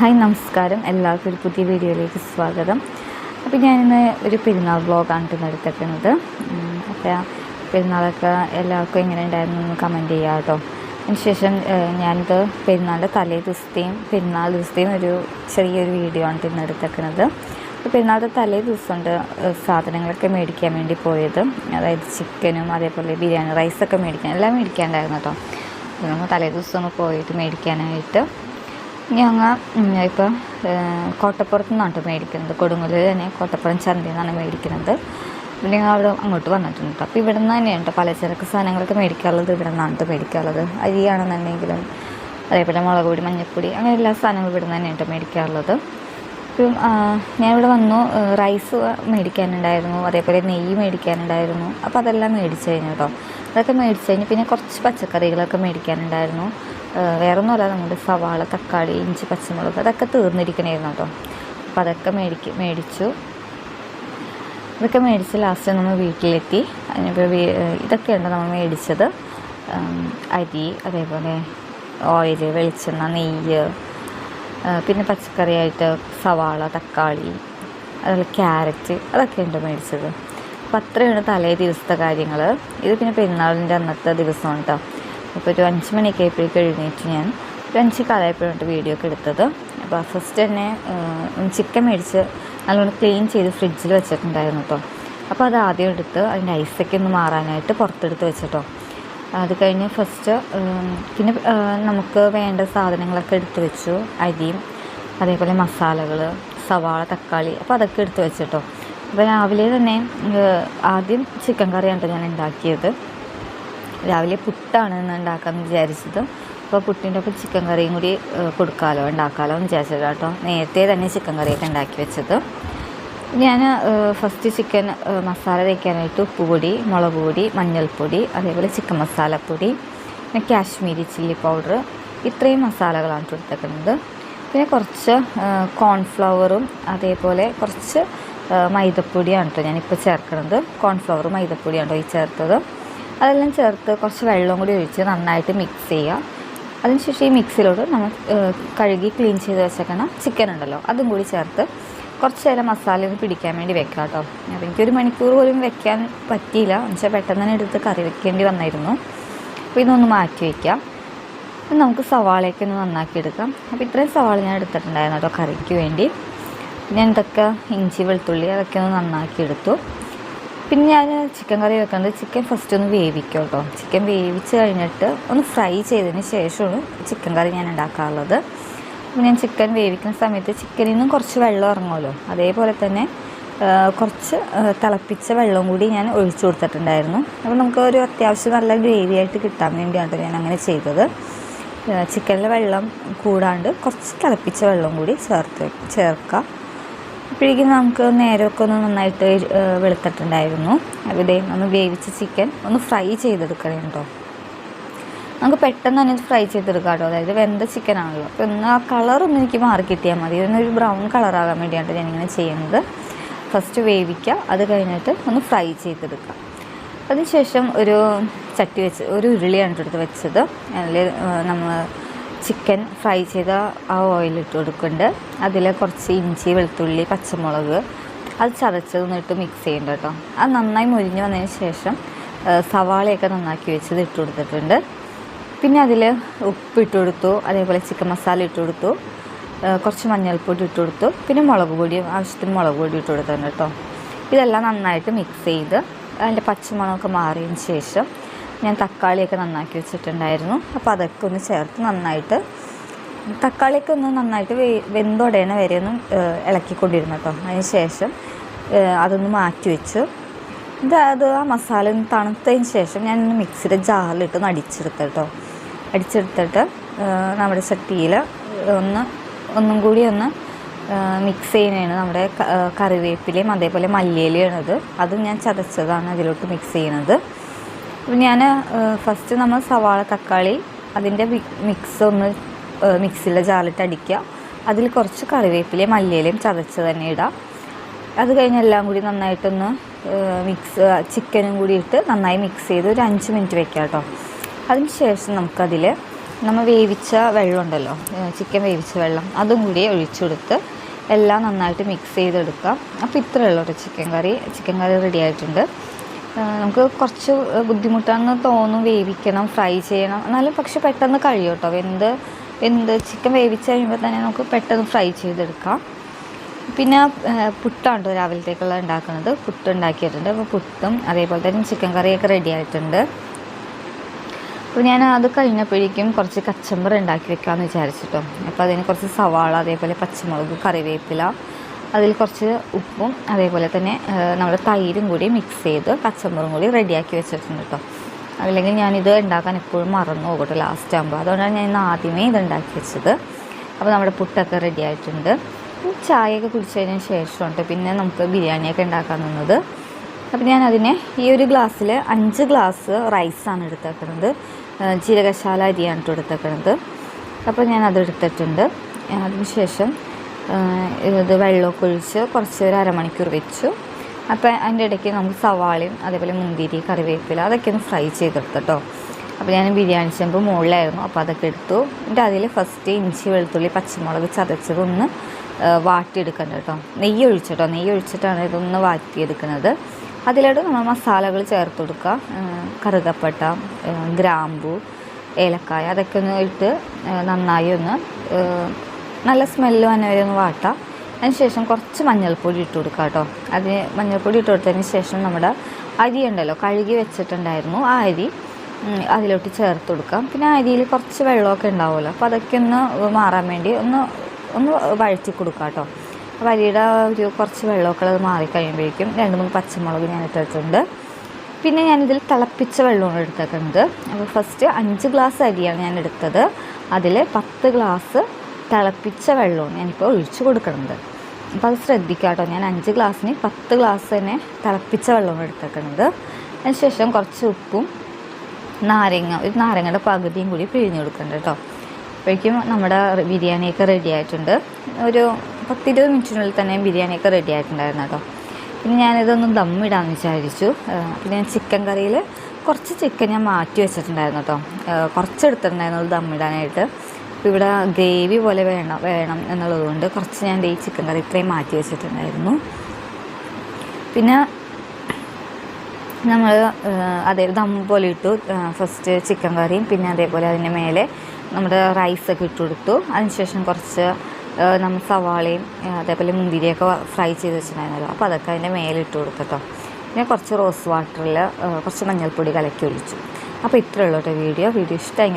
Hi നമസ്കാരം. എല്ലാവർക്കും ഒരു പുതിയ വീഡിയോയിലേക്ക് സ്വാഗതം. അപ്പോൾ ഞാനിന്ന് ഒരു പെരുന്നാൾ വ്ളോഗാണ് ഇന്ന് എടുത്തേക്കുന്നത് അപ്പോൾ പെരുന്നാളൊക്കെ എല്ലാവർക്കും എങ്ങനെ ഉണ്ടായിരുന്നു എന്ന് കമന്റ് ചെയ്യുക കേട്ടോ. അതിനുശേഷം ഞാനിത് പെരുന്നാളിന്റെ തലേ ദിവസത്തെയും പെരുന്നാൾ ദിവസത്തെയും ഒരു ചെറിയൊരു വീഡിയോ ആണ് ഇന്ന് എടുത്തേക്കുന്നത് അപ്പോൾ പെരുന്നാളിന്റെ തലേ ദിവസം ഉണ്ട് സാധനങ്ങളൊക്കെ മേടിക്കാൻ വേണ്ടി പോയത്. അതായത് ചിക്കനും അതേപോലെ ബിരിയാണി റൈസൊക്കെ മേടിക്കാൻ എല്ലാം മേടിക്കാനുണ്ടായിരുന്നു കേട്ടോ. നമ്മൾ തലേ ദിവസം പോയിട്ട് മേടിക്കാനായിട്ട് ഞങ്ങൾ ഇപ്പം കോട്ടപ്പുറത്ത് നിന്നാണ് മേടിക്കുന്നത്. കൊടുങ്ങല്ലൂർ തന്നെ കോട്ടപ്പുറം ചന്തയിൽ നിന്നാണ് മേടിക്കുന്നത്. ഞങ്ങൾ അവിടെ അങ്ങോട്ട് വന്നിട്ടുണ്ട് അപ്പോൾ ഇവിടെ നിന്ന് തന്നെയാണ് കേട്ടോ പലചരക്ക് സാധനങ്ങളൊക്കെ മേടിക്കാനുള്ളത് ഇവിടെ നിന്നാണ് കേട്ടോ മേടിക്കാനുള്ളത് അരിയാണെന്നുണ്ടെങ്കിലും അതേപോലെ മുളക് പൊടി മഞ്ഞൾപ്പൊടി അങ്ങനെ എല്ലാ സാധനങ്ങളും ഇവിടെ നിന്ന് തന്നെയാണ് മേടിക്കാറുള്ളത്. ഇപ്പം ഞാനിവിടെ വന്നു റൈസ് മേടിക്കാനുണ്ടായിരുന്നു. അതേപോലെ നെയ്യ് മേടിക്കാനുണ്ടായിരുന്നു. അപ്പോൾ അതെല്ലാം മേടിച്ച് കഴിഞ്ഞു കേട്ടോ അതൊക്കെ മേടിച്ച് കഴിഞ്ഞ് പിന്നെ കുറച്ച് പച്ചക്കറികളൊക്കെ മേടിക്കാനുണ്ടായിരുന്നു. വേറൊന്നുമല്ല നമ്മുടെ സവാള തക്കാളി ഇഞ്ചി പച്ചമുളക് അതൊക്കെ തീർന്നിരിക്കണമായിരുന്നു കേട്ടോ. അപ്പോൾ അതൊക്കെ മേടിക്ക് മേടിച്ചു. ഇതൊക്കെ മേടിച്ച് ലാസ്റ്റ് നമ്മൾ വീട്ടിലെത്തി. അതിനിപ്പോൾ ഇതൊക്കെയുണ്ട് നമ്മൾ മേടിച്ചത്. അരി അതേപോലെ ഓയിൽ വെളിച്ചെണ്ണ നെയ്യ് പിന്നെ പച്ചക്കറിയായിട്ട് സവാള തക്കാളി അതുപോലെ ക്യാരറ്റ് അതൊക്കെയുണ്ട് മേടിച്ചത്. അപ്പം അത്രയാണ് തലേ ദിവസത്തെ കാര്യങ്ങൾ ഇത് പിന്നെ പെരുന്നാളിന്റെ അന്നത്തെ ദിവസമാണ് കേട്ടോ. അപ്പോൾ ഒരു അഞ്ച് മണിയൊക്കെ ആയപ്പോഴേക്കും എഴുന്നേറ്റ് ഞാൻ. ഒരു അഞ്ച് കാലമായപ്പോഴാണ് വീഡിയോ ഒക്കെ എടുത്തത്. അപ്പോൾ ഫസ്റ്റ് തന്നെ ചിക്കൻ മേടിച്ച് നല്ലോണം ക്ലീൻ ചെയ്ത് ഫ്രിഡ്ജിൽ വെച്ചിട്ടുണ്ടായിരുന്നു കേട്ടോ അപ്പോൾ അത് ആദ്യം എടുത്ത് അതിന്റെ ഐസൊക്കെ ഒന്ന് മാറാനായിട്ട് പുറത്തെടുത്ത് വെച്ചിട്ടോ. അത് കഴിഞ്ഞ് ഫസ്റ്റ് പിന്നെ നമുക്ക് വേണ്ട സാധനങ്ങളൊക്കെ എടുത്ത് വെച്ചു. അരിയും അതേപോലെ മസാലകൾ സവാള തക്കാളി അപ്പോൾ അതൊക്കെ എടുത്ത് വെച്ചിട്ടോ. അപ്പോൾ രാവിലെ തന്നെ ആദ്യം ചിക്കൻ കറിയാണ് ഞാൻ ഉണ്ടാക്കിയത്. രാവിലെ പുട്ടാണ് ഇന്ന് ഉണ്ടാക്കാമെന്ന് വിചാരിച്ചത്. അപ്പോൾ പുട്ടിന്റെ ഒപ്പം ചിക്കൻ കറിയും കൂടി കൊടുക്കാമല്ലോ ഉണ്ടാക്കാമല്ലോ എന്ന് വിചാരിച്ചത് കേട്ടോ നേരത്തെ തന്നെ ചിക്കൻ കറിയൊക്കെ ഉണ്ടാക്കി വെച്ചത്. ഞാൻ ഫസ്റ്റ് ചിക്കൻ മസാല തേക്കാനായിട്ട് ഉപ്പുപൊടി മുളക് പൊടി മഞ്ഞൾപ്പൊടി അതേപോലെ ചിക്കൻ മസാലപ്പൊടി പിന്നെ കാശ്മീരി ചില്ലി പൗഡർ ഇത്രയും മസാലകളാണ് കൊടുത്തേക്കുന്നത് പിന്നെ കുറച്ച് കോൺഫ്ലവറും അതേപോലെ കുറച്ച് മൈദപ്പൊടിയാണ് കേട്ടോ ഞാനിപ്പോൾ ചേർക്കുന്നത് കോൺഫ്ലവറും മൈദപ്പൊടിയാണ് കേട്ടോ ഈ ചേർത്തത്. അതെല്ലാം ചേർത്ത് കുറച്ച് വെള്ളം കൂടി ഒഴിച്ച് നന്നായിട്ട് മിക്സ് ചെയ്യുക. അതിനുശേഷം ഈ മിക്സിലോട് നമ്മൾ കഴുകി ക്ലീൻ ചെയ്ത് വെച്ചേക്കണം ചിക്കൻ ഉണ്ടല്ലോ അതും കൂടി ചേർത്ത് കുറച്ച് നേരം മസാല ഒന്ന് പിടിക്കാൻ വേണ്ടി വെക്കാം കേട്ടോ. അപ്പോൾ എനിക്കൊരു മണിക്കൂർ പോലും വെക്കാൻ പറ്റിയില്ല. എന്നുവെച്ചാൽ പെട്ടെന്ന് തന്നെ എടുത്ത് കറി വെക്കേണ്ടി വന്നായിരുന്നു. അപ്പോൾ ഇതൊന്ന് മാറ്റി വയ്ക്കാം അപ്പം നമുക്ക് സവാളയൊക്കെ ഒന്ന് നന്നാക്കി എടുക്കാം. അപ്പോൾ ഇത്രയും സവാള ഞാൻ എടുത്തിട്ടുണ്ടായിരുന്നു കേട്ടോ കറിക്ക് വേണ്ടി. ഞാൻ ഇതൊക്കെ ഇഞ്ചി വെളുത്തുള്ളി അതൊക്കെ ഒന്ന് നന്നാക്കി എടുത്തു. പിന്നെ ഞാൻ ചിക്കൻ കറി വെക്കുന്നത് ചിക്കൻ ഫസ്റ്റ് ഒന്ന് വേവിക്കും കേട്ടോ ചിക്കൻ വേവിച്ച് കഴിഞ്ഞിട്ട് ഒന്ന് ഫ്രൈ ചെയ്തതിന് ശേഷമാണ് ചിക്കൻ കറി ഞാൻ ഉണ്ടാക്കാറുള്ളത്. ഞാൻ ചിക്കൻ വേവിക്കുന്ന സമയത്ത് ചിക്കനിൽ നിന്നും കുറച്ച് വെള്ളം ഇറങ്ങുമല്ലോ. അതേപോലെ തന്നെ കുറച്ച് തിളപ്പിച്ച വെള്ളം കൂടി ഞാൻ ഒഴിച്ചു കൊടുത്തിട്ടുണ്ടായിരുന്നു. അപ്പോൾ നമുക്ക് ഒരു അത്യാവശ്യം നല്ല ഗ്രേവി ആയിട്ട് കിട്ടാൻ വേണ്ടിയാണ് ഞാൻ അങ്ങനെ ചെയ്തത്. ചിക്കനിലെ വെള്ളം കൂടാണ്ട് കുറച്ച് തിളപ്പിച്ച വെള്ളം കൂടി ചേർത്ത് ചേർക്കുക അപ്പോഴേക്കും നമുക്ക് നേരമൊക്കെ ഒന്ന് നന്നായിട്ട് വെളുത്തിട്ടുണ്ടായിരുന്നു. അവിടെ ഒന്ന് വേവിച്ച ചിക്കൻ ഒന്ന് ഫ്രൈ ചെയ്തെടുക്കണം കേട്ടോ. നമുക്ക് പെട്ടെന്ന് തന്നെ ഫ്രൈ ചെയ്തെടുക്കാം കേട്ടോ. അതായത് വെന്ത ചിക്കൻ ആണല്ലോ. അപ്പോൾ ഒന്ന് ആ കളറൊന്നും എനിക്ക് മാറി കിട്ടിയാൽ മതി. ഇതൊന്നൊരു ബ്രൗൺ കളറാകാൻ വേണ്ടിയാണ് ഞാനിങ്ങനെ ചെയ്യുന്നത്. ഫസ്റ്റ് വേവിക്കുക അത് കഴിഞ്ഞിട്ട് ഒന്ന് ഫ്രൈ ചെയ്തെടുക്കുക അതിനുശേഷം ഒരു ചട്ടി വെച്ച് ഒരു ഉരുളിയാണ് എടുത്ത് വെച്ചത്. അതിൽ നമ്മൾ ചിക്കൻ ഫ്രൈ ചെയ്ത ആ ഓയിൽ ഇട്ട് കൊടുക്കുന്നുണ്ട്. അതിൽ കുറച്ച് ഇഞ്ചി വെളുത്തുള്ളി പച്ചമുളക്. അത് ചതച്ചത് ഇട്ട് മിക്സ് ചെയ്യുന്നുണ്ട് കേട്ടോ. അത് നന്നായി മുരിഞ്ഞ് വന്നതിന് ശേഷം സവാളയൊക്കെ നന്നാക്കി വെച്ചത് ഇട്ട് കൊടുത്തിട്ടുണ്ട്. പിന്നെ അതിൽ ഉപ്പ് ഇട്ട് കൊടുത്തു. അതേപോലെ ചിക്കൻ മസാല ഇട്ട് കൊടുത്തു. കുറച്ച് മഞ്ഞൾപ്പൊടി ഇട്ട് കൊടുത്തു. പിന്നെ മുളക് പൊടിയും ആവശ്യത്തിന് മുളക് പൊടി ഇട്ട് കൊടുത്തിട്ടുണ്ട് കേട്ടോ. ഇതെല്ലാം നന്നായിട്ട് മിക്സ് ചെയ്ത് അതിന്റെ പച്ചമണമൊക്കെ മാറിയതിന് ശേഷം ഞാൻ തക്കാളിയൊക്കെ നന്നാക്കി വെച്ചിട്ടുണ്ടായിരുന്നു. അപ്പോൾ അതൊക്കെ ഒന്ന് ചേർത്ത് നന്നായിട്ട് തക്കാളിയൊക്കെ ഒന്ന് നന്നായിട്ട് വേ വെന്തുടയണ വരെ ഒന്ന് ഇളക്കിക്കൊണ്ടിരുന്നു കേട്ടോ. അതിന് ശേഷം അതൊന്ന് മാറ്റി വെച്ചു. ഇത് അത് ആ മസാല ഒന്ന് തണുത്തതിന് ശേഷം ഞാൻ മിക്സിയുടെ ജാറിലിട്ട് ഒന്ന് അടിച്ചെടുത്ത് കേട്ടോ. അടിച്ചെടുത്തിട്ട് നമ്മുടെ ചട്ടിയിൽ ഒന്ന് ഒന്നും കൂടി ഒന്ന് മിക്സ് ചെയ്യുന്നതാണ് നമ്മുടെ കറിവേപ്പിലയും അതേപോലെ മല്ലിയിലയാണത് അതും ഞാൻ ചതച്ചതാണ് അതിലോട്ട് മിക്സ് ചെയ്യുന്നത്. ഞാൻ ഫസ്റ്റ് നമ്മൾ സവാള തക്കാളി അതിന്റെ മിക്സ് ഒന്ന് മിക്സിയിലെ ജാറിലിട്ട് അടിക്കുക അതിൽ കുറച്ച് കറിവേപ്പിലയും മല്ലിയിലയും ചതച്ച് തന്നെ ഇടാം. അത് കഴിഞ്ഞ് എല്ലാം കൂടി നന്നായിട്ടൊന്ന് മിക്സ് ചിക്കനും കൂടി ഇട്ട് നന്നായി മിക്സ് ചെയ്ത് ഒരു അഞ്ച് മിനിറ്റ് വെക്കാം കേട്ടോ അതിന് ശേഷം നമുക്കതിൽ നമ്മൾ വേവിച്ച വെള്ളം ഉണ്ടല്ലോ ചിക്കൻ വേവിച്ച വെള്ളം അതും കൂടി ഒഴിച്ചെടുത്ത് എല്ലാം നന്നായിട്ട് മിക്സ് ചെയ്തെടുക്കാം. അപ്പോൾ ഇത്രയുള്ളൂ chicken curry. Chicken curry ready ആയിട്ടുണ്ട്. നമുക്ക് കുറച്ച് ബുദ്ധിമുട്ടാണെന്ന് തോന്നും വേവിക്കണം ഫ്രൈ ചെയ്യണം. എന്നാലും പക്ഷെ പെട്ടെന്ന് കഴിയും കേട്ടോ. എന്ത് ചിക്കൻ വേവിച്ച് കഴിയുമ്പോൾ തന്നെ നമുക്ക് പെട്ടെന്ന് ഫ്രൈ ചെയ്തെടുക്കാം. പിന്നെ പുട്ടാണ് കേട്ടോ രാവിലത്തേക്കുള്ള ഉണ്ടാക്കുന്നത്. പുട്ട് ഉണ്ടാക്കിയിട്ടുണ്ട്. അപ്പോൾ പുട്ടും അതേപോലെ തന്നെ ചിക്കൻ കറിയൊക്കെ റെഡി ആയിട്ടുണ്ട്. അപ്പോൾ ഞാൻ അത് കഴിഞ്ഞപ്പോഴേക്കും കുറച്ച് കച്ചമ്പർ ഉണ്ടാക്കി വെക്കാമെന്ന് വിചാരിച്ചിട്ടോ. അപ്പോൾ അതിന് കുറച്ച് സവാള അതേപോലെ പച്ചമുളക് കറിവേപ്പില അതിൽ കുറച്ച് ഉപ്പും അതേപോലെ തന്നെ നമ്മൾ തൈരും കൂടി മിക്സ് ചെയ്ത് കച്ചമ്പറും കൂടി റെഡിയാക്കി വെച്ചിട്ടുണ്ട് കേട്ടോ അല്ലെങ്കിൽ ഞാനിത് ഉണ്ടാക്കാൻ എപ്പോഴും മറന്നു പോകട്ടെ ലാസ്റ്റ് ആകുമ്പോൾ അതുകൊണ്ടാണ് ഞാൻ ഇന്ന് ആദ്യമേ ഇത് ഉണ്ടാക്കി വെച്ചത്. അപ്പോൾ നമ്മുടെ പുട്ടൊക്കെ റെഡി ആയിട്ടുണ്ട്. ചായയൊക്കെ കുടിച്ചതിന് ശേഷം കേട്ടോ പിന്നെ നമുക്ക് ബിരിയാണിയൊക്കെ ഉണ്ടാക്കാൻ നിന്നത്. അപ്പോൾ ഞാൻ അതിനെ ഈ ഒരു ഗ്ലാസ്സിൽ അഞ്ച് ഗ്ലാസ് റൈസാണ് എടുത്തേക്കുന്നത് ജീരകശാല അരിയാണ് എടുത്തേക്കുന്നത് അപ്പോൾ ഞാൻ അത് എടുത്തിട്ടുണ്ട്. അതിന് ശേഷം ഏഹ് ഇത് വെള്ളമൊക്കെ ഒഴിച്ച് കുറച്ച് ഒരു അരമണിക്കൂർ വെച്ചു. അപ്പോൾ അതിന്റെ ഇടയ്ക്ക് നമുക്ക് സവാളയും അതേപോലെ മുന്തിരി കറിവേപ്പില അതൊക്കെ ഒന്ന് ഫ്രൈ ചെയ്തെടുത്തു കേട്ടോ. അപ്പോൾ ഞാൻ ബിരിയാണി ചെമ്പ് മുകളിലായിരുന്നു അപ്പോൾ അതൊക്കെ എടുത്തു. എന്നിട്ട് അതിൽ ഫസ്റ്റ് ഇഞ്ചി വെളുത്തുള്ളി പച്ചമുളക് ചതച്ചതൊന്ന് ഏഹ് വാട്ടിയെടുക്കണ്ട കേട്ടോ. നെയ്യ് ഒഴിച്ചിട്ടോ നെയ്യ് ഒഴിച്ചിട്ടാണ് ഇതൊന്ന് വാട്ടിയെടുക്കുന്നത് അതിലോട്ട് നമ്മൾ മസാലകൾ ചേർത്ത് കൊടുക്കുക. കറുകപ്പട്ട ഗ്രാമ്പു ഏലക്കായ അതൊക്കെ ഒന്ന് ഇട്ട് നന്നായി ഒന്ന് നല്ല സ്മെല്ല് വന്നെ വരെ ഒന്ന് വാട്ടാം. അതിനുശേഷം കുറച്ച് മഞ്ഞൾപ്പൊടി ഇട്ട് കൊടുക്കുക കേട്ടോ അതിന് മഞ്ഞൾപ്പൊടി ഇട്ട് കൊടുത്തതിന് ശേഷം നമ്മുടെ അരി ഉണ്ടല്ലോ കഴുകി വെച്ചിട്ടുണ്ടായിരുന്നു ആ അരി അതിലോട്ട് ചേർത്ത് കൊടുക്കാം. പിന്നെ അരിയിൽ കുറച്ച് വെള്ളമൊക്കെ ഉണ്ടാവുമല്ലോ അപ്പോൾ അതൊക്കെ ഒന്ന് മാറാൻ വേണ്ടി ഒന്ന് ഒന്ന് വഴറ്റി കൊടുക്കാം കേട്ടോ അപ്പോൾ അരിയുടെ ഒരു കുറച്ച് വെള്ളമൊക്കെ അത് മാറിക്കഴിയുമ്പോഴേക്കും രണ്ട് മൂന്ന് പച്ചമുളക് ഞാൻ ഇട്ടിട്ടുണ്ട് പിന്നെ ഞാനിതിൽ തിളപ്പിച്ച വെള്ളമാണ് എടുത്തേക്കുന്നത് അപ്പോൾ ഫസ്റ്റ് അഞ്ച് ഗ്ലാസ് അരിയാണ് ഞാൻ എടുത്തത്. അതിൽ പത്ത് ഗ്ലാസ് തിളപ്പിച്ച വെള്ളമാണ് ഞാനിപ്പോൾ ഒഴിച്ച് കൊടുക്കുന്നത്. അപ്പോൾ അത് ശ്രദ്ധിക്കുക കേട്ടോ ഞാൻ അഞ്ച് ഗ്ലാസ്സിന് പത്ത് ഗ്ലാസ് തന്നെ തിളപ്പിച്ച വെള്ളമാണ് എടുത്തേക്കുന്നത് അതിനുശേഷം കുറച്ച് ഉപ്പും നാരങ്ങ ഒരു നാരങ്ങയുടെ പകുതിയും കൂടി പിഴിഞ്ഞ് കൊടുക്കുന്നുണ്ട് കേട്ടോ. അപ്പോഴേക്കും നമ്മുടെ ബിരിയാണിയൊക്കെ റെഡി ആയിട്ടുണ്ട്. ഒരു പത്തിരുപത് മിനിറ്റിനുള്ളിൽ തന്നെ ബിരിയാണിയൊക്കെ റെഡി ആയിട്ടുണ്ടായിരുന്നു കേട്ടോ. പിന്നെ ഞാനിതൊന്ന് ദമ്മിടാമെന്ന് വിചാരിച്ചു. പിന്നെ ഞാൻ ചിക്കൻ കറിയിൽ കുറച്ച് ചിക്കൻ ഞാൻ മാറ്റി വെച്ചിട്ടുണ്ടായിരുന്നു കേട്ടോ. കുറച്ച് എടുത്തിട്ടുണ്ടായിരുന്നു ദമ്മിടാനായിട്ട് അപ്പോൾ ഇവിടെ ഗ്രേവി പോലെ വേണം വേണം എന്നുള്ളത് കൊണ്ട് കുറച്ച് ഞാൻ ഈ ചിക്കൻ കറി ഇത്രയും മാറ്റി വെച്ചിട്ടുണ്ടായിരുന്നു. പിന്നെ നമ്മൾ അതേ ദം പോലെ ഇട്ടു. ഫസ്റ്റ് ചിക്കൻ കറിയും പിന്നെ അതേപോലെ അതിന്റെ മേലെ നമ്മുടെ റൈസൊക്കെ ഇട്ട് കൊടുത്തു. അതിനുശേഷം കുറച്ച് നമ്മൾ സവാളയും അതേപോലെ മുന്തിരിയൊക്കെ ഫ്രൈ ചെയ്ത് വെച്ചിട്ടുണ്ടായിരുന്നല്ലോ. അപ്പോൾ അതൊക്കെ അതിന്റെ മേലെ ഇട്ട് കൊടുക്കട്ടോ പിന്നെ കുറച്ച് റോസ് വാട്ടറിൽ കുറച്ച് മഞ്ഞൾപ്പൊടി കലക്കി ഒഴിച്ചു. അപ്പോൾ ഇത്രയുള്ളൂ കേട്ടോ വീഡിയോ. വീഡിയോ ഇഷ്ടമായി